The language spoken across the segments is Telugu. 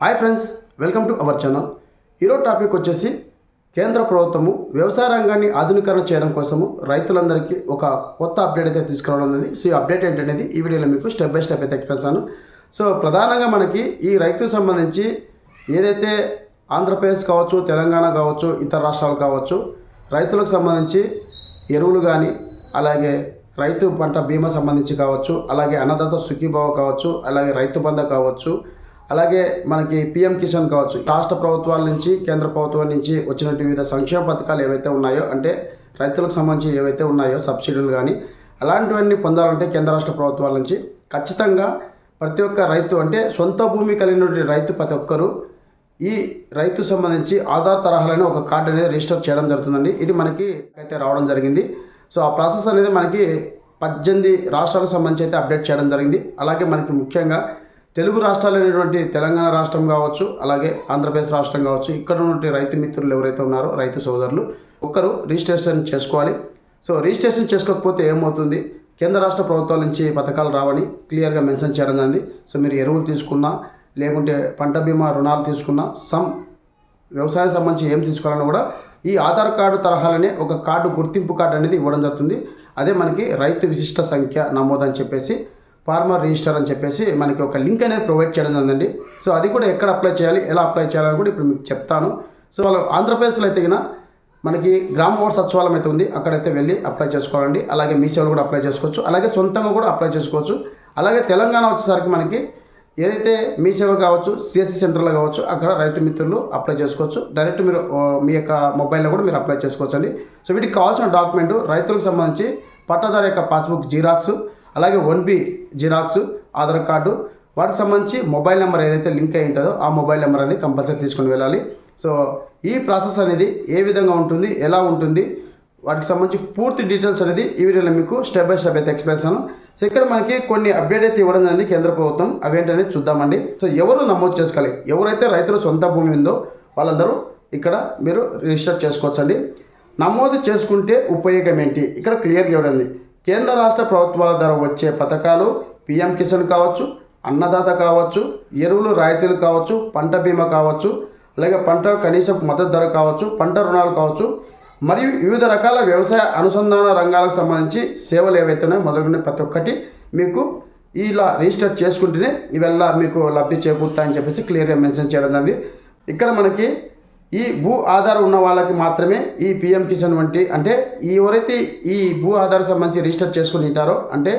Hi friends welcome to our channel ఈరోజు టాపిక్ వచ్చేసి కేంద్ర ప్రభుత్వము వ్యవసాయ రంగాన్ని ఆధునీకరణ చేయడం కోసము రైతులందరికీ ఒక కొత్త అప్డేట్ అయితే తీసుకురావడం అనేది సో ఈ అప్డేట్ ఏంటనేది ఈ వీడియోలో మీకు స్టెప్ బై స్టెప్ అయితే ఎక్స్ప్రెసాను సో ప్రధానంగా మనకి ఈ రైతుకు సంబంధించి ఏదైతే ఆంధ్రప్రదేశ్ కావచ్చు తెలంగాణ కావచ్చు ఇతర రాష్ట్రాలు కావచ్చు రైతులకు సంబంధించి ఎరువులు కానీ అలాగే రైతు పంట బీమా సంబంధించి కావచ్చు అలాగే అన్నదాత సుఖీభావ కావచ్చు అలాగే రైతు బంధ కావచ్చు అలాగే మనకి పిఎం కిసాన్ కావచ్చు రాష్ట్ర ప్రభుత్వాల నుంచి కేంద్ర ప్రభుత్వం నుంచి వచ్చినట్టు వివిధ సంక్షేమ పథకాలు ఏవైతే ఉన్నాయో అంటే రైతులకు సంబంధించి ఏవైతే ఉన్నాయో సబ్సిడీలు కానీ అలాంటివన్నీ పొందాలంటే కేంద్ర రాష్ట్ర ప్రభుత్వాల నుంచి. ఖచ్చితంగా ప్రతి ఒక్క రైతు అంటే సొంత భూమి కలిగినటువంటి రైతు ప్రతి ఒక్కరూ ఈ రైతు సంబంధించి ఆధార్ తరహాలైన ఒక కార్డు అనేది రిజిస్టర్ చేయడం జరుగుతుందండి. ఇది మనకి అయితే రావడం జరిగింది. సో ఆ ప్రాసెస్ అనేది మనకి పద్దెనిమిది రాష్ట్రాలకు సంబంధించి అయితే అప్డేట్ చేయడం జరిగింది. అలాగే మనకి ముఖ్యంగా తెలుగు రాష్ట్రాలు అనేటువంటి తెలంగాణ రాష్ట్రం కావచ్చు అలాగే ఆంధ్రప్రదేశ్ రాష్ట్రం కావచ్చు ఇక్కడ ఉన్నటువంటి రైతు మిత్రులు ఎవరైతే ఉన్నారో రైతు సోదరులు ఒక్కరు రిజిస్ట్రేషన్ చేసుకోవాలి. సో రిజిస్ట్రేషన్ చేసుకోకపోతే ఏమవుతుంది? కేంద్ర రాష్ట్ర ప్రభుత్వాల నుంచి పథకాలు రావని క్లియర్గా మెన్షన్ చేయడం జరిగింది. సో మీరు ఎరువులు తీసుకున్నా లేకుంటే పంట బీమా రుణాలు తీసుకున్నా సమ్ వ్యవసాయం సంబంధించి ఏం తీసుకోవాలన్నా కూడా ఈ ఆధార్ కార్డు తరహాలనే ఒక కార్డు గుర్తింపు కార్డు అనేది ఇవ్వడం జరుగుతుంది. అదే మనకి రైతు విశిష్ట సంఖ్య నమోదు అని చెప్పేసి ఫార్మర్ రిజిస్టర్ అని చెప్పేసి మనకి ఒక లింక్ అనేది ప్రొవైడ్ చేయడం జరిగిందండి. సో అది కూడా ఎక్కడ అప్లై చేయాలి ఎలా అప్లై చేయాలని కూడా ఇప్పుడు మీకు చెప్తాను. సో వాళ్ళు ఆంధ్రప్రదేశ్లో అయితే కన్నా మనకి గ్రామ వార్డ్ సచివాలయం అయితే ఉంది. అక్కడైతే వెళ్ళి అప్లై చేసుకోవాలండి. అలాగే మీ సేవలు కూడా అప్లై చేసుకోవచ్చు. అలాగే సొంతంగా కూడా అప్లై చేసుకోవచ్చు. అలాగే తెలంగాణ వచ్చేసరికి మనకి ఏదైతే మీ సేవ కావచ్చు సిఎస్సి సెంటర్లో కావచ్చు అక్కడ రైతు మిత్రులు అప్లై చేసుకోవచ్చు. డైరెక్ట్ మీరు మీ యొక్క మొబైల్లో కూడా మీరు అప్లై చేసుకోవచ్చు అండి సో వీటికి కావాల్సిన డాక్యుమెంట్ రైతులకు సంబంధించి పట్టాదారు యొక్క పాస్బుక్ జిరాక్స్ అలాగే one B xerox Aadhaar card వాటికి సంబంధించి మొబైల్ నెంబర్ ఏదైతే లింక్ అయి ఉంటుందో ఆ మొబైల్ నెంబర్ అనేది కంపల్సరీ తీసుకొని వెళ్ళాలి. సో ఈ ప్రాసెస్ అనేది ఏ విధంగా ఉంటుంది ఎలా ఉంటుంది వాటికి సంబంధించి పూర్తి డీటెయిల్స్ అనేది ఈ వీడియోలో మీకు స్టెప్ బై స్టెప్ అయితే ఎక్స్ప్లెయిన్ చేస్తాను. సో ఇక్కడ మనకి కొన్ని అప్డేట్ అయితే ఇవ్వడం జరిగింది కేంద్ర ప్రభుత్వం. అవేంటనేది చూద్దామండి. సో ఎవరు నమోదు చేసుకోవాలి? ఎవరైతే రైతుల సొంత భూమి ఉందో వాళ్ళందరూ ఇక్కడ మీరు రిజిస్టర్ చేసుకోవచ్చండి. నమోదు చేసుకుంటే ఉపయోగం ఏంటి? ఇక్కడ క్లియర్గా ఇవ్వడం కేంద్ర రాష్ట్ర ప్రభుత్వాల ధర వచ్చే పథకాలు పిఎం కిసాన్ కావచ్చు అన్నదాత కావచ్చు ఎరువులు రాయితీలు కావచ్చు పంట బీమా కావచ్చు అలాగే పంట కనీస మద్దతు ధర కావచ్చు పంట రుణాలు కావచ్చు మరియు వివిధ రకాల వ్యవసాయ అనుసంధాన రంగాలకు సంబంధించి సేవలు ఏవైతే ఉన్నాయో మొదలుగునే ప్రతి ఒక్కటి మీకు ఇలా రిజిస్టర్ చేసుకుంటేనే ఇవల్ల మీకు లబ్ధి చేకూరుతాయని చెప్పేసి క్లియర్గా మెన్షన్ చేయడం జరిగింది. ఇక్కడ మనకి ఈ భూ ఆధార్ ఉన్న వాళ్ళకి మాత్రమే ఈ పిఎం కిసాన్ వంటి అంటే ఈ ఎవరైతే ఈ భూ ఆధార్ సంబంధించి రిజిస్టర్ చేసుకుని ఉంటారో అంటే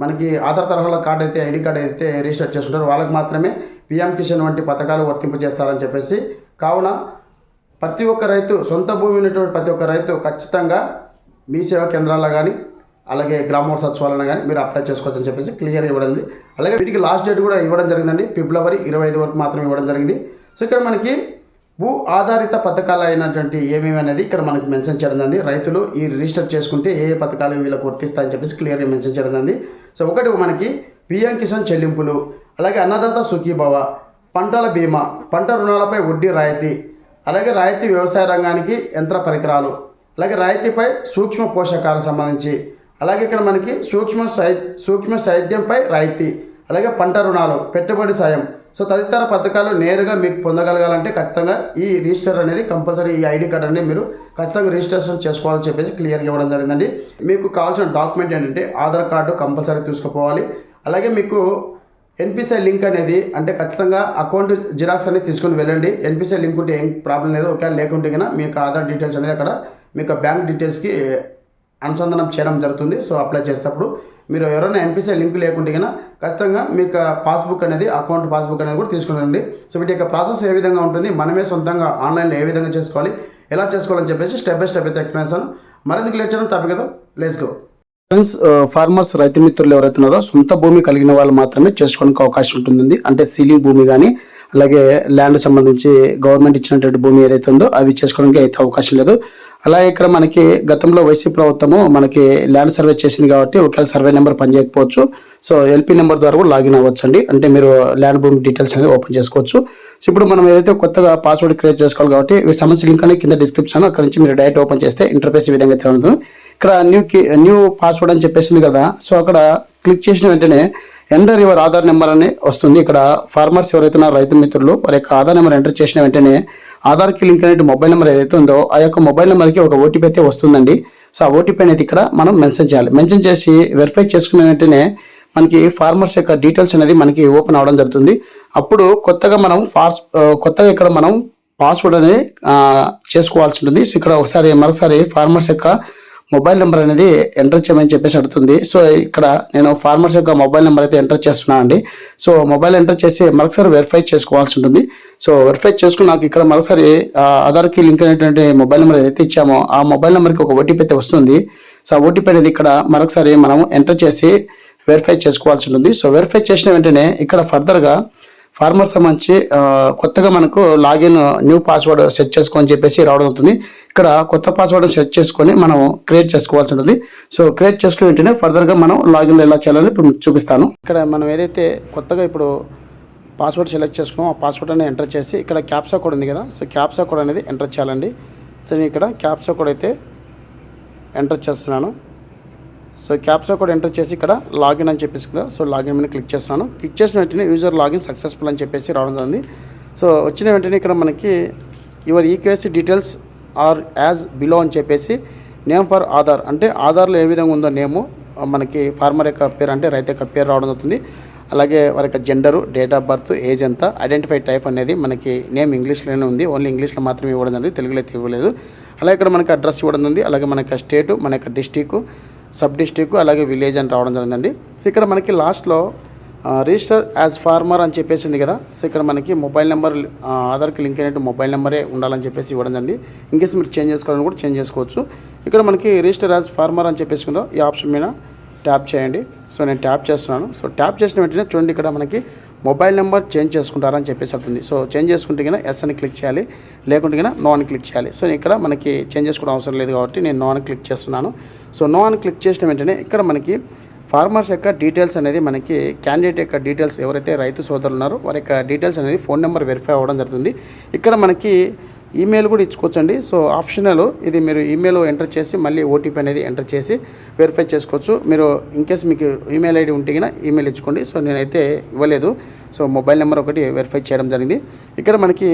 మనకి ఆధార్ తరహాలో కార్డు అయితే ఐడి కార్డు అయితే రిజిస్టర్ చేసుకుంటారో వాళ్ళకి మాత్రమే పిఎం కిసాన్ వంటి పథకాలు వర్తింపజేస్తారని చెప్పేసి కావున ప్రతి ఒక్క రైతు సొంత భూమి ఉన్నటువంటి ప్రతి ఒక్క రైతు ఖచ్చితంగా మీ సేవా కేంద్రాల్లో కానీ అలాగే గ్రామోత్సవాలను కానీ మీరు అప్లై చేసుకోవచ్చని చెప్పేసి క్లియర్ ఇవ్వడం అలాగే వీటికి లాస్ట్ డేట్ కూడా ఇవ్వడం జరిగిందండి. ఫిబ్రవరి ఇరవై ఐదు వరకు మాత్రం ఇవ్వడం జరిగింది. సో ఇక్కడ మనకి భూ ఆధారిత పథకాలు అయినటువంటి ఏమేమి అనేది ఇక్కడ మనకి మెన్షన్ చేయడం జరిగింది. రైతులు ఈ రిజిస్టర్ చేసుకుంటే ఏ ఏ పథకాలు వీళ్ళకు వర్తిస్తాయని చెప్పేసి క్లియర్గా మెన్షన్ చేయడం జరిగింది. సో ఒకటి మనకి పిఎం కిసాన్ చెల్లింపులు అలాగే అన్నదాత సుఖీభవ పంటల బీమా పంట రుణాలపై వడ్డీ రాయితీ అలాగే రాయితీ వ్యవసాయ రంగానికి యంత్ర పరికరాలు అలాగే రాయితీపై సూక్ష్మ పోషకాలకు సంబంధించి అలాగే ఇక్కడ మనకి సూక్ష్మ సై సూక్ష్మ సేద్యంపై రాయితీ అలాగే పంట రుణాలు పెట్టుబడి సాయం సో తదితర పథకాలు నేరుగా మీకు పొందగలగాలంటే ఖచ్చితంగా ఈ రిజిస్టర్ అనేది కంపల్సరీ ఈ ఐడి కార్డ్ అనేది మీరు ఖచ్చితంగా రిజిస్ట్రేషన్ చేసుకోవాలని చెప్పేసి క్లియర్గా ఇవ్వడం జరిగిందండి. మీకు కావాల్సిన డాక్యుమెంట్ ఏంటంటే ఆధార్ కార్డు కంపల్సరీ తీసుకుపోవాలి. అలాగే మీకు ఎన్పిసిఐ లింక్ అనేది అంటే ఖచ్చితంగా అకౌంట్ జిరాక్స్ అనేది తీసుకొని వెళ్ళండి. ఎన్పిసిఐ లింక్ ఉంటే ఏం ప్రాబ్లం లేదు. ఒకవేళ లేకుంటే కన్నా మీ యొక్క ఆధార్ డీటెయిల్స్ అనేది అక్కడ మీ యొక్క బ్యాంక్ డీటెయిల్స్కి అనుసంధానం చేయడం జరుగుతుంది. సో అప్లై చేసేటప్పుడు మీరు ఎవరైనా ఎన్పిసిఐ లింక్ లేకుంటే కన్నా ఖచ్చితంగా మీకు పాస్బుక్ అనేది అకౌంట్ పాస్బుక్ అనేది కూడా తీసుకుని రండి సో వీటి యొక్క ప్రాసెస్ ఏ విధంగా ఉంటుంది మనమే సొంతంగా ఆన్లైన్లో ఏ విధంగా చేసుకోవాలి ఎలా చేసుకోవాలని చెప్పేసి స్టెప్ బై స్టెప్ అయితే ఎక్స్ప్లెయిన్ చేస్తాను. మరింత లేట్ చేయడం తప్ప కదా. లెట్స్ గో ఫ్రెండ్స్ ఫార్మర్స్ రైతు మిత్రులు ఎవరైతే ఉన్నారో సొంత భూమి కలిగిన వాళ్ళు మాత్రమే చేసుకోవడానికి అవకాశం ఉంటుంది అంటే సీలింగ్ భూమి కానీ అలాగే ల్యాండ్ సంబంధించి గవర్నమెంట్ ఇచ్చినటువంటి భూమి ఏదైతే ఉందో అవి చేసుకోవడానికి అయితే అవకాశం లేదు. అలాగే ఇక్కడ మనకి గతంలో వైసీపీ ప్రభుత్వము మనకి ల్యాండ్ సర్వే చేసింది కాబట్టి ఒకవేళ సర్వే నెంబర్ పనిచేయకపోవచ్చు. సో ఎల్పీ నెంబర్ ద్వారా కూడా లాగిన్ అవ్వచ్చు అండి అంటే మీరు ల్యాండ్ భూమి డీటెయిల్స్ అనేది ఓపెన్ చేసుకోవచ్చు. సో ఇప్పుడు మనం ఏదైతే కొత్తగా పాస్వర్డ్ క్రియేట్ చేసుకోవాలి కాబట్టి వీటి సమస్య లింక్ అనేది కింద డిస్క్రిప్షన్ అక్కడ నుంచి మీరు డైరెక్ట్ ఓపెన్ చేస్తే ఇంటర్ఫేస్ ఈ విధంగా అయితే ఉంటుంది ఇక్కడ న్యూ న్యూ పాస్వర్డ్ అని చెప్పేసింది కదా. సో అక్కడ క్లిక్ చేసిన వెంటనే ఎంటర్ యువర్ ఆధార్ నెంబర్ అని వస్తుంది. ఇక్కడ ఫార్మర్స్ ఎవరైతే రైతు మిత్రులు వారి యొక్క ఆధార్ నెంబర్ ఎంటర్ చేసిన వెంటనే ఆధార్కి లింక్ అనేది మొబైల్ నెంబర్ ఏదైతే ఉందో ఆ యొక్క మొబైల్ నెంబర్కి ఒక ఓటీపీ అయితే వస్తుందండి. సో ఆ ఓటీపీ అనేది ఇక్కడ మనం మెన్షన్ చేయాలి. మెన్షన్ చేసి వెరిఫై చేసుకున్న వెంటనే మనకి ఫార్మర్స్ యొక్క డీటెయిల్స్ అనేది మనకి ఓపెన్ అవడం జరుగుతుంది. అప్పుడు కొత్తగా మనం ఫార్స్ కొత్తగా ఇక్కడ మనం పాస్వర్డ్ అనేది చేసుకోవాల్సి ఉంటుంది. సో ఇక్కడ ఒకసారి మరొకసారి ఫార్మర్స్ యొక్క మొబైల్ నెంబర్ అనేది ఎంటర్ చేయమని చెప్పేసి అడుగుతుంది. సో ఇక్కడ నేను ఫార్మర్స్ యొక్క మొబైల్ నెంబర్ అయితే ఎంటర్ చేస్తున్నాను అండి. సో మొబైల్ ఎంటర్ చేసి మరొకసారి వెరిఫై చేసుకోవాల్సి ఉంటుంది. సో వెరిఫై చేసుకుని నాకు ఇక్కడ మరొకసారి ఆధార్కి లింక్ అయినటువంటి మొబైల్ నెంబర్ ఏదైతే ఇచ్చామో ఆ మొబైల్ నెంబర్కి ఒక ఓటీపీ అయితే వస్తుంది. సో ఆ ఓటీపీ అనేది ఇక్కడ మరొకసారి మనం ఎంటర్ చేసి వెరిఫై చేసుకోవాల్సి ఉంటుంది. సో వెరిఫై చేసిన వెంటనే ఇక్కడ ఫర్దర్గా ఫార్మర్ సంబంధించి కొత్తగా మనకు లాగిన్ న్యూ పాస్వర్డ్ సెట్ చేసుకోని చెప్పేసి రావడం అవుతుంది ఇక్కడ కొత్త పాస్వర్డ్ సెట్ చేసుకొని మనం క్రియేట్ చేసుకోవాల్సి ఉంటుంది. సో క్రియేట్ చేసుకుని వెంటనే ఫర్దర్గా మనం లాగిన్ ఎలా చేయాలని ఇప్పుడు చూపిస్తాను. ఇక్కడ మనం ఏదైతే కొత్తగా ఇప్పుడు పాస్వర్డ్ సెలెక్ట్ చేసుకున్నాం ఆ పాస్వర్డ్ అనేది ఎంటర్ చేసి ఇక్కడ క్యాప్సా కోడ్ ఉంది కదా సో క్యాప్సా కోడ్ అనేది ఎంటర్ చేయాలండి. సో నేను ఇక్కడ క్యాప్సా కోడ్ అయితే ఎంటర్ చేస్తున్నాను. సో క్యాప్సా కూడా ఎంటర్ చేసి ఇక్కడ లాగిన్ అని చెప్పేసి కదా సో లాగిన్ మీద క్లిక్ చేస్తున్నాను. క్లిక్ చేసిన వెంటనే యూజర్ లాగిన్ సక్సెస్ఫుల్ అని చెప్పేసి రావడం జరిగింది. సో వచ్చిన వెంటనే ఇక్కడ మనకి your EKC details are as below అని చెప్పేసి నేమ్ ఫర్ ఆధార్ అంటే ఆధార్లో ఏ విధంగా ఉందో నేము మనకి ఫార్మర్ యొక్క పేరు అంటే రైతు యొక్క పేరు రావడం జరుగుతుంది. అలాగే వారి యొక్క gender date of birth age ఎంత ఐడెంటిఫై టైప్ అనేది మనకి నేమ్ ఇంగ్లీష్లోనే ఉంది. ఓన్లీ ఇంగ్లీష్లో మాత్రమే ఇవ్వడం జరిగింది తెలుగులో అయితే ఇవ్వలేదు. అలాగే ఇక్కడ మనకి అడ్రస్ ఇవ్వడం ఉంది అలాగే మన యొక్క స్టేటు మన యొక్క డిస్టిక్ సబ్ డిస్టిక్ అలాగే విలేజ్ అని రావడం జరిగిందండి. సో ఇక్కడ మనకి లాస్ట్లో రిజిస్టర్ యాజ్ ఫార్మర్ అని చెప్పేసింది కదా. సో ఇక్కడ మనకి మొబైల్ నెంబర్ ఆధార్కి లింక్ అయినట్టు మొబైల్ నెంబరే ఉండాలని చెప్పేసి ఇవ్వడం జరిగింది. ఇన్కేస్ మీరు చేంజ్ చేసుకోవాలని కూడా చేంజ్ చేసుకోవచ్చు. ఇక్కడ మనకి రిజిస్టర్ యాజ్ ఫార్మర్ అని చెప్పేసి ఉందో ఈ ఆప్షన్ మీద ట్యాప్ చేయండి. సో నేను ట్యాప్ చేస్తున్నాను. సో ట్యాప్ చేసిన వెంటనే చూడండి ఇక్కడ మనకి మొబైల్ నెంబర్ చేంజ్ చేసుకుంటారని చెప్పేసి అవుతుంది సో చేంజ్ చేసుకుంటే కన్నా ఎస్ అని క్లిక్ చేయాలి. లేకుంటే కన్నా నో అని క్లిక్ చేయాలి. సో ఇక్కడ మనకి చేంజ్ చేసుకోవడం అవసరం లేదు కాబట్టి నేను నో అని క్లిక్ చేస్తున్నాను. సో నో అని క్లిక్ చేసిన వెంటనే ఇక్కడ మనకి ఫార్మర్స్ యొక్క డీటెయిల్స్ అనేది మనకి క్యాండిడేట్ యొక్క డీటెయిల్స్ ఎవరైతే రైతు సోదరులు ఉన్నారో వారి యొక్క డీటెయిల్స్ అనేది ఫోన్ నెంబర్ వెరిఫై అవ్వడం జరుగుతుంది. ఇక్కడ మనకి ఈమెయిల్ కూడా ఇచ్చుకోవచ్చండి. సో ఆప్షనల్ ఇది మీరు ఈమెయిల్ ఎంటర్ చేసి మళ్ళీ ఓటీపీ అనేది ఎంటర్ చేసి వెరిఫై చేసుకోవచ్చు. మీరు ఇన్కేస్ మీకు ఈమెయిల్ ఐడి ఉంటే కన్నా ఈమెయిల్ ఇచ్చుకోండి. సో నేనైతే ఇవ్వలేదు. సో మొబైల్ నెంబర్ ఒకటి వెరిఫై చేయడం జరిగింది. ఇక్కడ మనకి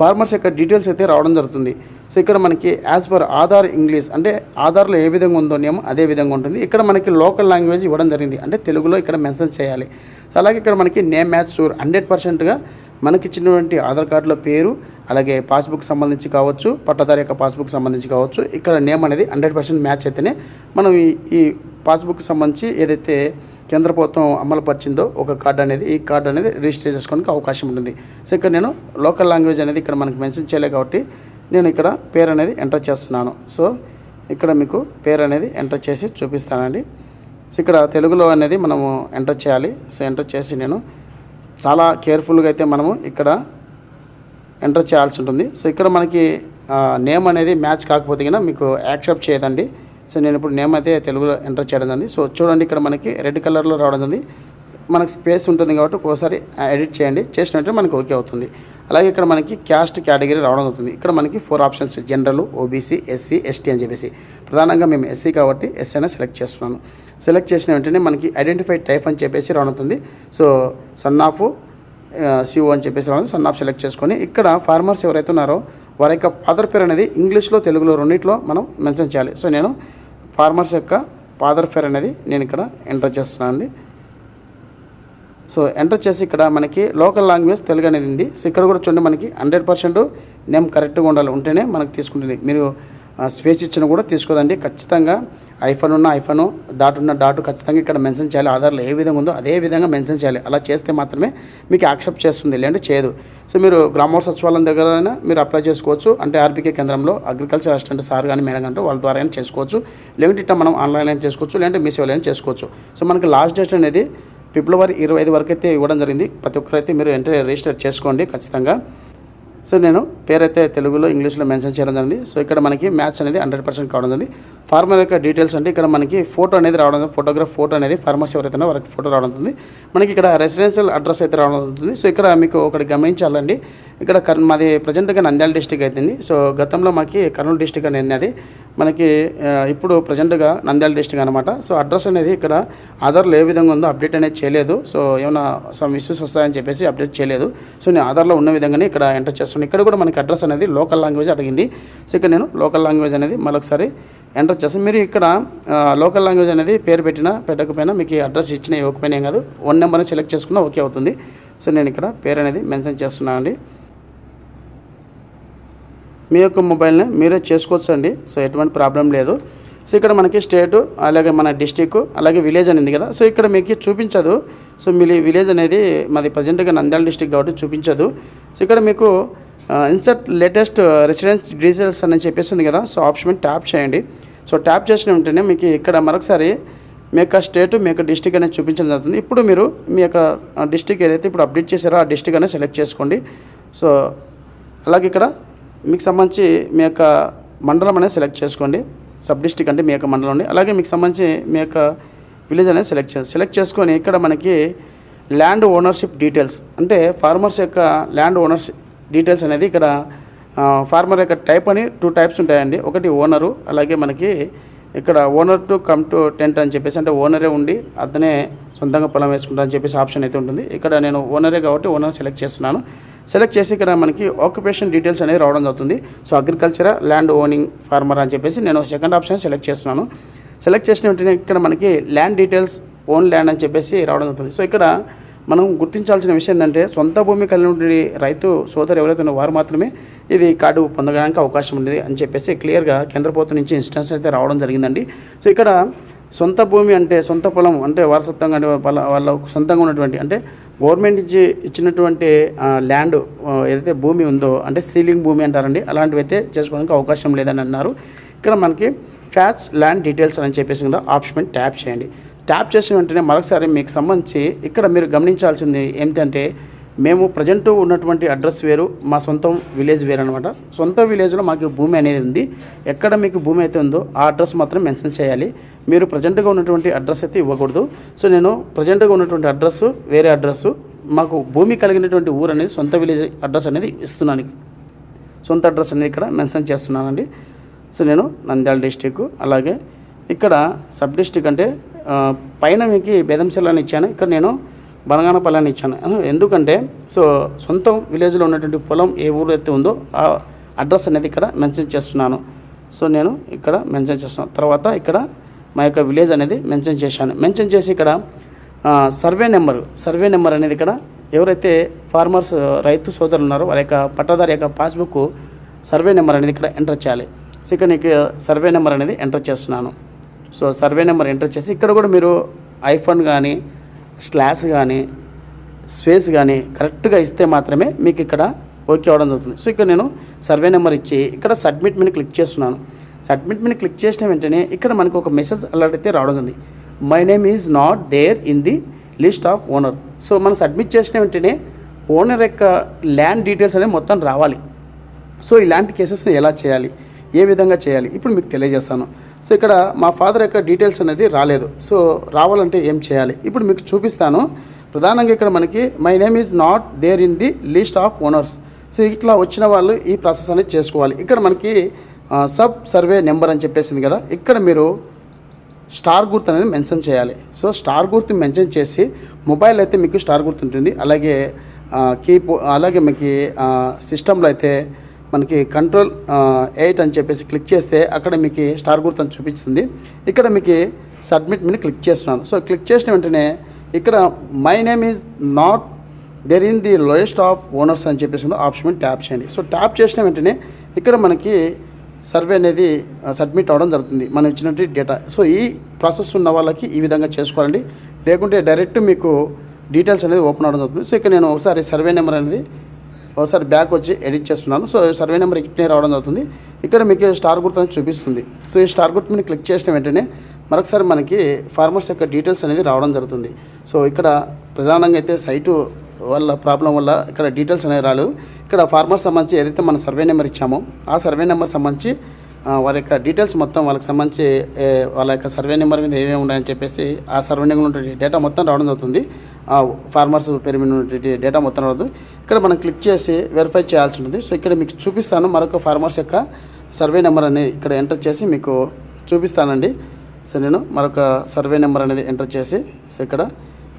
ఫార్మర్స్ యొక్క డీటెయిల్స్ అయితే రావడం జరుగుతుంది. సో ఇక్కడ మనకి యాజ్ పర్ ఆధార్ ఇంగ్లీష్ అంటే ఆధార్లో ఏ విధంగా ఉందో నియమం అదే విధంగా ఉంటుంది. ఇక్కడ మనకి లోకల్ లాంగ్వేజ్ ఇవ్వడం జరిగింది. అంటే తెలుగులో ఇక్కడ మెన్షన్ చేయాలి. సో అలాగే ఇక్కడ మనకి నేమ్ మ్యాచ్ షూర్ హండ్రెడ్ పర్సెంట్గా మనకి ఇచ్చినటువంటి ఆధార్ కార్డులో పేరు అలాగే పాస్బుక్ సంబంధించి కావచ్చు పట్టదారి యొక్క పాస్బుక్ సంబంధించి కావచ్చు ఇక్కడ నేమ్ అనేది హండ్రెడ్ పర్సెంట్ మ్యాచ్ అయితేనే మనం ఈ ఈ పాస్బుక్ సంబంధించి ఏదైతే కేంద్ర ప్రభుత్వం అమలుపరిచిందో ఒక కార్డు అనేది ఈ కార్డు అనేది రిజిస్టర్ చేసుకోవడానికి అవకాశం ఉంటుంది. సో ఇక్కడ నేను లోకల్ లాంగ్వేజ్ అనేది ఇక్కడ మనకి మెన్షన్ చేయలేదు కాబట్టి నేను ఇక్కడ పేరు అనేది ఎంటర్ చేస్తున్నాను. సో ఇక్కడ మీకు పేరు అనేది ఎంటర్ చేసి చూపిస్తానండి. సో ఇక్కడ తెలుగులో అనేది మనము ఎంటర్ చేయాలి. సో ఎంటర్ చేసి నేను చాలా కేర్ఫుల్గా అయితే మనము ఇక్కడ ఎంటర్ చేయాల్సి ఉంటుంది. సో ఇక్కడ మనకి నేమ్ అనేది మ్యాచ్ కాకపోతే కనుక మీకు యాక్సెప్ట్ చేయదండి. సో నేను ఇప్పుడు నేమ్ అయితే తెలుగులో ఎంటర్ చేయడం జరిగింది. సో చూడండి ఇక్కడ మనకి రెడ్ కలర్లో రావడం జరిగింది. మనకు స్పేస్ ఉంటుంది కాబట్టి ఒకసారి ఎడిట్ చేయండి. చేసినట్టు మనకి ఓకే అవుతుంది. అలాగే ఇక్కడ మనకి క్యాస్ట్ కేటగిరీ రావడం అవుతుంది ఇక్కడ మనకి four options general OBC SC ST అని చెప్పేసి. ప్రధానంగా మేము ఎస్సీ కాబట్టి ఎస్సీ అనే సెలెక్ట్ చేస్తున్నాను. సెలెక్ట్ చేసిన వెంటనే మనకి ఐడెంటిఫై టైప్ అని చెప్పేసి రావడం అవుతుంది సో సన్ ఆఫ్ సిఓ అని చెప్పేసి రావడం సన్ ఆఫ్ సెలెక్ట్ చేసుకొని ఇక్కడ ఫార్మర్స్ ఎవరైతే ఉన్నారో వారి యొక్క ఫాదర్ పేరు అనేది ఇంగ్లీష్లో తెలుగులో రెండింటిలో మనం మెన్షన్ చేయాలి. సో నేను ఫార్మర్స్ యొక్క ఫాదర్ పేరు అనేది నేను ఇక్కడ ఎంటర్ చేస్తున్నాను అండి సో ఎంటర్ చేసి ఇక్కడ మనకి లోకల్ లాంగ్వేజ్ తెలుగు అనేది ఉంది. సో ఇక్కడ కూడా చూడండి మనకి హండ్రెడ్ పర్సెంట్ నేమ్ కరెక్ట్గా ఉండాలి. ఉంటేనే మనకు తీసుకుంటుంది. మీరు స్పేస్ ఇచ్చిన కూడా తీసుకోదండి. ఖచ్చితంగా ఐఫోన్ ఉన్న ఐఫోన్ డాట్ ఉన్న డాట్ ఖచ్చితంగా ఇక్కడ మెన్షన్ చేయాలి. ఆధార్లో ఏ విధంగా ఉందో అదే విధంగా మెన్షన్ చేయాలి. అలా చేస్తే మాత్రమే మీకు యాక్సెప్ట్ చేస్తుంది. లేదంటే చేయదు. సో మీరు గ్రామోత్సవ సచివాలయం దగ్గర మీరు అప్లై చేసుకోవచ్చు. అంటే ఆర్బీకే కేంద్రంలో అగ్రికల్చర్ అసిస్టెంట్ సార్ కానీ మేడం అంటే వాళ్ళ ద్వారా అయినా చేసుకోవచ్చు. లేదంటే ఇట్లా మనం ఆన్లైన్ అయినా చేసుకోవచ్చు. లేదంటే మీ సేవలు అయినా చేసుకోవచ్చు. సో మనకి లాస్ట్ డేట్ అనేది ఫిబ్రవరి ఇరవై ఐదు వరకు అయితే ఇవ్వడం జరిగింది. ప్రతి ఒక్కరైతే మీరు ఎంట్రీ రిజిస్టర్ చేసుకోండి ఖచ్చితంగా. సో నేను పేరైతే తెలుగులో ఇంగ్లీష్లో మెన్షన్ చేయడం జరిగింది. సో ఇక్కడ మనకి మ్యాథ్స్ అనేది హండ్రెడ్ పర్సెంట్ కావడం జరిగింది. ఫార్మర్ యొక్క డీటెయిల్స్ అంటే ఇక్కడ మనకి ఫోటో అనేది రావడం ఫోటోగ్రాఫ్ ఫోటో అనేది ఫార్మర్స్ ఎవరైతే వారికి ఫోటో రావడం ఉంటుంది మనకి ఇక్కడ రెసిడెన్షియల్ అడ్రస్ అయితే రావడం ఉంటుంది సో ఇక్కడ మీకు ఒకటి గమనించాలండి. ఇక్కడ కర్ మాది ప్రజెంట్గా నంద్యాల డిస్టిక్ అవుతుంది సో గతంలో మాకి కర్నూలు డిస్టిక్ అని అది మనకి ఇప్పుడు ప్రజెంట్గా నంద్యాల డిస్టిక్ అనమాట సో అడ్రస్ అనేది ఇక్కడ ఆధార్లో ఏ విధంగా ఉందో అప్డేట్ అనేది చేయలేదు. సో ఏమైనా సమ్ ఇష్యూస్ వస్తాయని చెప్పేసి అప్డేట్ చేయలేదు. సో నేను ఆధార్లో ఉన్న విధంగానే ఇక్కడ ఎంటర్ చేస్తున్నాను. ఇక్కడ కూడా మనకి అడ్రస్ అనేది లోకల్ లాంగ్వేజ్ అడిగింది. సో ఇక్కడ నేను లోకల్ లాంగ్వేజ్ అనేది మరొకసారి ఎంటర్ చేస్తాను. మీరు ఇక్కడ లోకల్ లాంగ్వేజ్ అనేది పేరు పెట్టినా పెట్టకపోయినా మీకు అడ్రస్ ఇచ్చినా ఇవ్వకపోయినా ఏం కాదు. వన్ నెంబర్ని సెలెక్ట్ చేసుకున్నా ఓకే అవుతుంది. సో నేను ఇక్కడ పేరు అనేది మెన్షన్ చేస్తున్నాను అండి మీ యొక్క మొబైల్ని మీరే చేసుకోవచ్చు అండి సో ఎటువంటి ప్రాబ్లం లేదు. సో ఇక్కడ మనకి స్టేటు అలాగే మన డిస్టిక్ అలాగే విలేజ్ అనేది కదా. సో ఇక్కడ మీకు చూపించదు. సో మీ విలేజ్ అనేది మాది ప్రజెంట్గా నంద్యాల డిస్టిక్ కాబట్టి చూపించదు. సో ఇక్కడ మీకు ఇన్సర్ట్ లేటెస్ట్ రెసిడెన్స్ డీటెయిల్స్ అని చెప్పేసి ఉంది కదా. సో ఆప్షన్ ట్యాప్ చేయండి. సో ట్యాప్ చేసిన వెంటనే మీకు ఇక్కడ మరొకసారి మీ యొక్క స్టేట్ మీ యొక్క డిస్టిక్ అనేది చూపించడం జరుగుతుంది. ఇప్పుడు మీరు మీ యొక్క డిస్టిక్ ఏదైతే ఇప్పుడు అప్డేట్ చేశారో ఆ డిస్టిక్ అనేది సెలెక్ట్ చేసుకోండి. సో అలాగే ఇక్కడ మీకు సంబంధించి మీ యొక్క మండలం అనేది సెలెక్ట్ చేసుకోండి. సబ్ డిస్టిక్ అంటే మీ యొక్క మండలం అండి. అలాగే మీకు సంబంధించి మీ యొక్క విలేజ్ అనేది సెలెక్ట్ చేసి సెలెక్ట్ చేసుకొని ఇక్కడ మనకి ల్యాండ్ ఓనర్షిప్ డీటెయిల్స్ అంటే ఫార్మర్స్ యొక్క ల్యాండ్ ఓనర్షిప్ డీటెయిల్స్ అనేది ఇక్కడ ఫార్మర్ యొక్క టైప్ అని టూ టైప్స్ ఉంటాయండి. ఒకటి ఓనరు అలాగే మనకి ఇక్కడ owner to cum to tent అని చెప్పేసి అంటే ఓనరే ఉండి అతనే సొంతంగా పొలం వేసుకుంటా అని చెప్పేసి ఆప్షన్ అయితే ఉంటుంది. ఇక్కడ నేను ఓనరే కాబట్టి ఓనర్ సెలెక్ట్ చేస్తున్నాను. సెలెక్ట్ చేసి ఇక్కడ మనకి ఆక్యుపేషన్ డీటెయిల్స్ అనేది రావడం జరుగుతుంది. So agriculture land owning farmer అని చెప్పేసి నేను సెకండ్ ఆప్షన్ సెలెక్ట్ చేస్తున్నాను. సెలెక్ట్ చేసిన వెంటనే ఇక్కడ మనకి ల్యాండ్ డీటెయిల్స్ ఓన్ ల్యాండ్ అని చెప్పేసి రావడం జరుగుతుంది. సో ఇక్కడ మనం గుర్తించాల్సిన విషయం ఏంటంటే సొంత భూమి కలిగి ఉండే రైతు సోదరు ఎవరైతే వారు మాత్రమే ఇది కార్డు పొందడానికి అవకాశం ఉంది అని చెప్పేసి క్లియర్గా కేంద్ర ప్రభుత్వం నుంచి ఇన్స్టెన్స్ అయితే రావడం జరిగిందండి. సో ఇక్కడ సొంత భూమి అంటే సొంత పొలం అంటే వారసత్వంగా వాళ్ళ వాళ్ళ సొంతంగా ఉన్నటువంటి అంటే గవర్నమెంట్ నుంచి ఇచ్చినటువంటి ల్యాండ్ ఏదైతే భూమి ఉందో అంటే సీలింగ్ భూమి అంటారండి అలాంటివి అయితే చేసుకోవడానికి అవకాశం లేదని అన్నారు. ఇక్కడ మనకి ఫ్యాచ్ ల్యాండ్ డీటెయిల్స్ అని చెప్పేసి కదా ఆప్షన్ ట్యాప్ చేయండి. ట్యాప్ చేసిన వెంటనే మరొకసారి మీకు సంబంధించి ఇక్కడ మీరు గమనించాల్సింది ఏంటంటే మేము ప్రజెంట్ ఉన్నటువంటి అడ్రస్ వేరు మా సొంతం విలేజ్ వేరు అనమాట సొంత విలేజ్లో మాకు భూమి అనేది ఉంది. ఎక్కడ మీకు భూమి అయితే ఉందో ఆ అడ్రస్ మాత్రం మెన్షన్ చేయాలి. మీరు ప్రజెంట్గా ఉన్నటువంటి అడ్రస్ అయితే ఇవ్వకూడదు. సో నేను ప్రజెంట్గా ఉన్నటువంటి అడ్రస్ వేరే అడ్రస్ మాకు భూమి కలిగినటువంటి ఊరు అనేది సొంత విలేజ్ అడ్రస్ అనేది ఇస్తున్నాను. సొంత అడ్రస్ అనేది ఇక్కడ మెన్షన్ చేస్తున్నానండి. సో నేను నంద్యాల డిస్టిక్ అలాగే ఇక్కడ సబ్ డిస్టిక్ అంటే పైన మీకు బెదంచెల్ అని ఇచ్చాను. ఇక్కడ నేను బనగాన పొలాన్ని ఇచ్చాను ఎందుకంటే సో సొంతం విలేజ్లో ఉన్నటువంటి పొలం ఏ ఊరు అయితే ఉందో ఆ అడ్రస్ అనేది ఇక్కడ మెన్షన్ చేస్తున్నాను. సో నేను ఇక్కడ మెన్షన్ చేస్తున్నాను. తర్వాత ఇక్కడ మా యొక్క విలేజ్ అనేది మెన్షన్ చేశాను. మెన్షన్ చేసి ఇక్కడ సర్వే నెంబర్ సర్వే నెంబర్ అనేది ఇక్కడ ఎవరైతే ఫార్మర్స్ రైతు సోదరులు ఉన్నారో వారి యొక్క పట్టదారి యొక్క పాస్బుక్ సర్వే నెంబర్ అనేది ఇక్కడ ఎంటర్ చేయాలి. సో ఇక్కడ నీకు సర్వే నెంబర్ అనేది ఎంటర్ చేస్తున్నాను. సో సర్వే నెంబర్ ఎంటర్ చేసి ఇక్కడ కూడా మీరు ఐఫోన్ కానీ స్లాష్ కానీ స్పేస్ కానీ కరెక్ట్గా ఇస్తే మాత్రమే మీకు ఇక్కడ ఓకే అవడం జరుగుతుంది. సో ఇక్కడ నేను సర్వే నెంబర్ ఇచ్చి ఇక్కడ సబ్మిట్ మీద క్లిక్ చేస్తున్నాను. సబ్మిట్ మీద క్లిక్ చేసిన వెంటనే ఇక్కడ మనకు ఒక మెసేజ్ అలర్ట్ అయితే రావడం ఉంది. My name is not there in the list of owner. So మనం సబ్మిట్ చేసిన వెంటనే ఓనర్ యొక్క ల్యాండ్ డీటెయిల్స్ అనేవి మొత్తం రావాలి. సో ఇలాంటి కేసెస్ని ఎలా చేయాలి? ఏ విధంగా చేయాలి? ఇప్పుడు మీకు తెలియజేస్తాను. సో ఇక్కడ మా ఫాదర్ యొక్క డీటెయిల్స్ అనేది రాలేదు. సో రావాలంటే ఏం చేయాలి? ఇప్పుడు మీకు చూపిస్తాను. ప్రధానంగా ఇక్కడ మనకి my name is not there in the list of owners so ఇట్లా వచ్చిన వాళ్ళు ఈ ప్రాసెస్ అనేది చేసుకోవాలి. ఇక్కడ మనకి సబ్ సర్వే నెంబర్ అని చెప్పేసింది కదా. ఇక్కడ మీరు స్టార్ గుర్తు అనేది మెన్షన్ చేయాలి. సో స్టార్ గుర్తు మెన్షన్ చేసి మొబైల్ అయితే మీకు స్టార్ గుర్తు ఉంటుంది అలాగే కీపో అలాగే మీకు సిస్టంలో అయితే మనకి కంట్రోల్ ఎయిట్ అని చెప్పేసి క్లిక్ చేస్తే అక్కడ మీకు స్టార్ గుర్తు అని చూపిస్తుంది. ఇక్కడ మీకు సబ్మిట్ మీద క్లిక్ చేస్తున్నాను. సో క్లిక్ చేసిన వెంటనే ఇక్కడ my name is not there in the list of owners అని చెప్పేసి ఆప్షన్ మీద ట్యాప్ చేయండి. సో ట్యాప్ చేసిన వెంటనే ఇక్కడ మనకి సర్వే అనేది సబ్మిట్ అవ్వడం జరుగుతుంది. మనం ఇచ్చినటువంటి డేటా సో ఈ ప్రాసెస్ ఉన్న వాళ్ళకి ఈ విధంగా చేసుకోవాలండి. లేకుంటే డైరెక్ట్ మీకు డీటెయిల్స్ అనేది ఓపెన్ అవ్వడం జరుగుతుంది. సో ఇక్కడ నేను ఒకసారి సర్వే నెంబర్ అనేది ఒకసారి బ్యాక్ వచ్చి ఎడిట్ చేస్తున్నాను. సో సర్వే నెంబర్ ఇట్నే రావడం జరుగుతుంది. ఇక్కడ మీకు స్టార్ గుర్తు అనేది చూపిస్తుంది. సో ఈ స్టార్ గుర్తు మీద క్లిక్ చేసిన వెంటనే మరొకసారి మనకి ఫార్మర్స్ యొక్క డీటెయిల్స్ అనేది రావడం జరుగుతుంది. సో ఇక్కడ ప్రధానంగా అయితే సైటు వల్ల ప్రాబ్లం వల్ల ఇక్కడ డీటెయిల్స్ అనేవి రాలేదు. ఇక్కడ ఫార్మర్ సంబంధించి ఏదైతే మన సర్వే నెంబర్ ఇచ్చామో ఆ సర్వే నెంబర్ సంబంధించి వారి యొక్క డీటెయిల్స్ మొత్తం వాళ్ళకి సంబంధించి వాళ్ళ యొక్క సర్వే నెంబర్ మీద ఏమేమి ఉన్నాయని చెప్పేసి ఆ సర్వే నెంబర్ ఉండే డేటా మొత్తం రావడం జరుగుతుంది. ఫార్మర్స్ పేరు డేటా మొత్తం రాదు. ఇక్కడ మనం క్లిక్ చేసి వెరిఫై చేయాల్సి ఉంటుంది సో ఇక్కడ మీకు చూపిస్తాను మరొక ఫార్మర్స్ యొక్క సర్వే నెంబర్ అనేది ఇక్కడ ఎంటర్ చేసి మీకు చూపిస్తానండి. సో నేను మరొక సర్వే నెంబర్ అనేది ఎంటర్ చేసి సో ఇక్కడ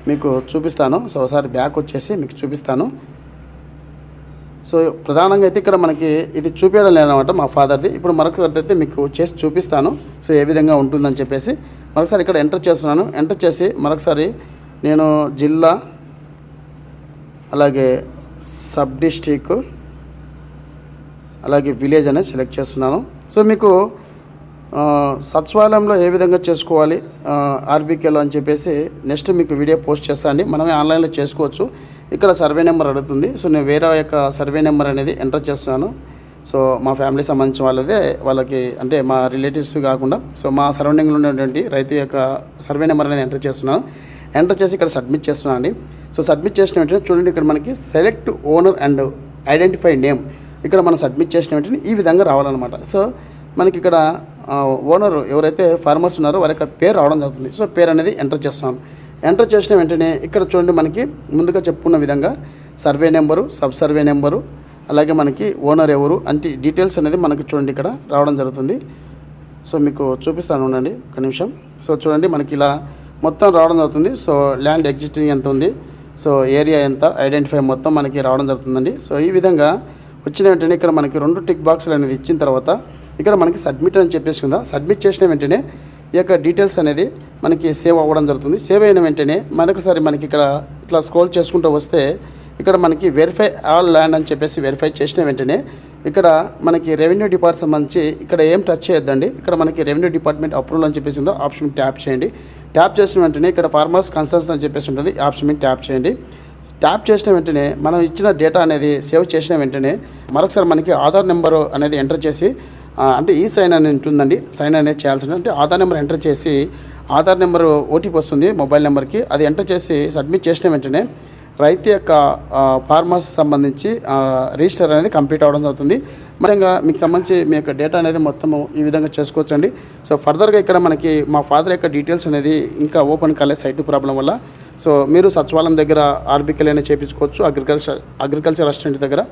మీకు చూపిస్తాను. సో ఒకసారి బ్యాక్ వచ్చేసి మీకు చూపిస్తాను. సో ప్రధానంగా అయితే ఇక్కడ మనకి ఇది చూపించడం లేదనమాట మా ఫాదర్ది ఇప్పుడు మరొకసారి అయితే మీకు చేసి చూపిస్తాను. సో ఏ విధంగా ఉంటుందని చెప్పేసి. మరొకసారి ఇక్కడ ఎంటర్ చేస్తున్నాను. ఎంటర్ చేసి మరొకసారి నేను జిల్లా అలాగే సబ్ డిస్టిక్ అలాగే విలేజ్ అనేది సెలెక్ట్ చేస్తున్నాను. సో మీకు సచివాలయంలో ఏ విధంగా చేసుకోవాలి ఆర్బీకేలో అని చెప్పేసి నెక్స్ట్ మీకు వీడియో పోస్ట్ చేస్తాను మనమే ఆన్లైన్లో చేసుకోవచ్చు. ఇక్కడ సర్వే నెంబర్ అడుగుతుంది. సో నేను వేరే యొక్క సర్వే నెంబర్ అనేది ఎంటర్ చేస్తున్నాను. సో మా ఫ్యామిలీ సంబంధించిన వాళ్ళదే వాళ్ళకి అంటే మా రిలేటివ్స్ కాకుండా సో మా సరౌండింగ్లో ఉన్నటువంటి రైతు యొక్క సర్వే నెంబర్ అనేది ఎంటర్ చేస్తున్నాను. ఎంటర్ చేసి ఇక్కడ సబ్మిట్ చేస్తున్నాను అండి. సో సబ్మిట్ చేసిన వెంటనే చూడండి ఇక్కడ మనకి select owner and identify name ఇక్కడ మనం సబ్మిట్ చేసిన వెంటనే ఈ విధంగా రావాలన్నమాట. సో మనకి ఇక్కడ ఓనర్ ఎవరైతే ఫార్మర్స్ ఉన్నారో వారి యొక్క పేరు రావడం జరుగుతుంది. సో పేరు అనేది ఎంటర్ చేస్తున్నాను ఎంటర్ చేసిన వెంటనే ఇక్కడ చూడండి మనకి ముందుగా చెప్పుకున్న విధంగా survey number sub survey number అలాగే మనకి ఓనర్ ఎవరు అంటే డీటెయిల్స్ అనేది మనకి చూడండి ఇక్కడ రావడం జరుగుతుంది. సో మీకు చూపిస్తాను ఉండండి ఒక నిమిషం. సో చూడండి మనకి ఇలా మొత్తం రావడం జరుగుతుంది. సో ల్యాండ్ ఎగ్జిస్టింగ్ ఎంత ఉంది? సో ఏరియా ఎంత? ఐడెంటిఫై మొత్తం మనకి రావడం జరుగుతుందండి. సో ఈ విధంగా వచ్చిన వెంటనే ఇక్కడ మనకి రెండు టిక్ బాక్సులు అనేది ఇచ్చిన తర్వాత ఇక్కడ మనకి సబ్మిట్ అని చెప్పేసి ఉందా? సబ్మిట్ చేసిన వెంటనే ఈ యొక్క డీటెయిల్స్ అనేది మనకి సేవ్ అవ్వడం జరుగుతుంది. సేవ్ అయిన వెంటనే మరొకసారి మనకి ఇక్కడ ఇట్లా స్క్రోల్ చేసుకుంటూ వస్తే ఇక్కడ మనకి వెరిఫై ఆల్ ల్యాండ్ అని చెప్పేసి వెరిఫై చేసిన వెంటనే ఇక్కడ మనకి రెవెన్యూ డిపార్ట్ సంబంధించి ఇక్కడ ఏం టచ్ చేయొద్దండి. ఇక్కడ మనకి రెవెన్యూ డిపార్ట్మెంట్ అప్రూవల్ అని చెప్పేసి ఉందో? ఆప్షన్ ట్యాప్ చేయండి. ట్యాప్ చేసిన వెంటనే ఇక్కడ ఫార్మర్స్ కన్సల్ట్ అని చెప్పేసి ఉంటుంది. ఆప్షన్ మీద ట్యాప్ చేయండి. ట్యాప్ చేసిన వెంటనే మనం ఇచ్చిన డేటా అనేది సేవ్ చేసిన వెంటనే మరొకసారి మనకి ఆధార్ నెంబరు అనేది ఎంటర్ చేసి అంటే ఈ సైన్ అనేది ఉంటుందండి. సైన్ అనేది చేయాల్సి అంటే ఆధార్ నెంబర్ ఎంటర్ చేసి ఆధార్ నెంబర్ ఓటీపీ వస్తుంది. మొబైల్ నెంబర్కి అది ఎంటర్ చేసి సబ్మిట్ చేసిన వెంటనే రైతు యొక్క ఫార్మర్స్ సంబంధించి రిజిస్టర్ అనేది కంప్లీట్ అవ్వడం జరుగుతుంది. విధంగా మీకు సంబంధించి మీ యొక్క డేటా అనేది మొత్తము ఈ విధంగా చేసుకోవచ్చండి. సో ఫర్దర్గా ఇక్కడ మనకి మా ఫాదర్ యొక్క డీటెయిల్స్ అనేది ఇంకా ఓపెన్ కాలేదు సైట్ ప్రాబ్లం వల్ల. సో మీరు సచివాలయం దగ్గర ఆర్బికల్ అనేది చేయించుకోవచ్చు అగ్రికల్చర్ అగ్రికల్చర్ రెస్టారెంట్ దగ్గర.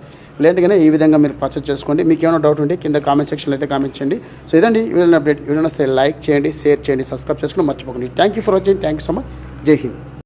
లేదంటే ఈ విధంగా మీరు ప్రాసెస్ చేసుకోండి. మీకు ఏమైనా డౌట్ ఉంటే కింద కామెంట్ సెక్షన్లో అయితే కామెంట్ చేయండి. సో ఇదండి వీడియో అప్డేట్. వీడియో వస్తే లైక్ చేయండి షేర్ చేయండి సబ్స్క్రైబ్ చేసుకుని మర్చిపోకండి. Thank you for watching thank you so much Jai Hind